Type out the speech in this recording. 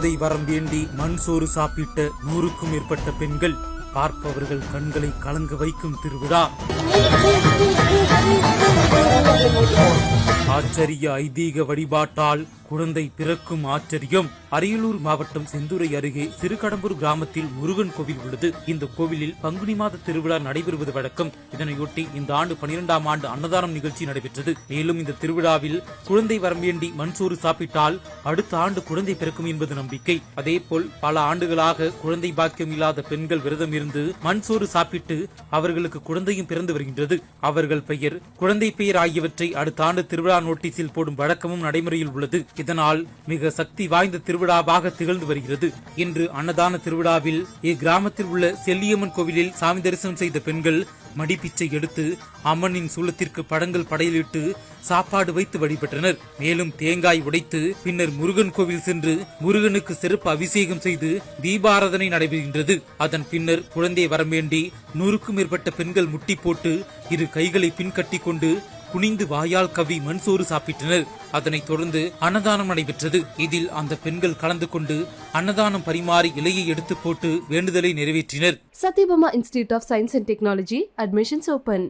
குழந்தை வரம் வேண்டி மண் சோறு சாப்பிட்ட நூறுக்கும் மேற்பட்ட பெண்கள் பார்ப்பவர்கள் கண்களை கலங்க வைக்கும் திருவிழா. ஆச்சரிய ஐதீக வழிபாட்டால் குழந்தை பிறக்கும் ஆச்சரியம். அரியலூர் மாவட்டம் செந்தூரை அருகே சிறுகடம்பூர் கிராமத்தில் முருகன் கோவில் உள்ளது. இந்த கோவிலில் பங்குனி மாத திருவிழா நடைபெறுவது வழக்கம். இதனையொட்டி இந்த ஆண்டு பனிரெண்டாம் ஆண்டு அன்னதானம் நிகழ்ச்சி நடைபெற்றது. மேலும் இந்த திருவிழாவில் குழந்தை வரம்பேண்டி மண்சோறு சாப்பிட்டால் அடுத்த ஆண்டு குழந்தை பிறக்கும் என்பது நம்பிக்கை. அதேபோல் பல ஆண்டுகளாக குழந்தை பாக்கியம் இல்லாத பெண்கள் விரதம் இருந்து மண்சோறு சாப்பிட்டு அவர்களுக்கு குழந்தையும் பிறந்து வருகின்றது. அவர்கள் பெயர் குழந்தை பெயர் ஆகியவற்றை அடுத்த ஆண்டு திருவிழா நோட்டீஸில் போடும் வழக்கமும் நடைமுறையில் உள்ளது. இதனால் மிக சக்தி வாய்ந்த திருவிழாவாக திகழ்ந்து வருகிறது. இன்று அன்னதான திருவிழாவில் இக்கிராமத்தில் உள்ள செல்லியம்மன் கோவிலில் சாமி தரிசனம் செய்த பெண்கள் மடிப்பிச்சை எடுத்து அம்மனின் சூலத்திற்கு படங்கள் படையலிட்டு சாப்பாடு வைத்து வழிபட்டனர். மேலும் தேங்காய் உடைத்து பின்னர் முருகன் கோவில் சென்று முருகனுக்கு சிறப்பு அபிஷேகம் செய்து தீபாராதனை நடைபெறுகின்றது. அதன் பின்னர் குழந்தை வரம் வேண்டி நூறுக்கும் மேற்பட்ட பெண்கள் முட்டி போட்டு இரு கைகளை பின்கட்டி கொண்டு குனிந்து வாயால் கவி மண்சோறு சாப்பிட்டனர். அதனைத் தொடர்ந்து அன்னதானம் நடைபெற்றது. இதில் அந்த பெண்கள் கலந்து கொண்டு அன்னதானம் பரிமாறி இலையை எடுத்து போட்டு வேண்டுதலை நிறைவேற்றினர். Satyabama institute of science and technology admissions open.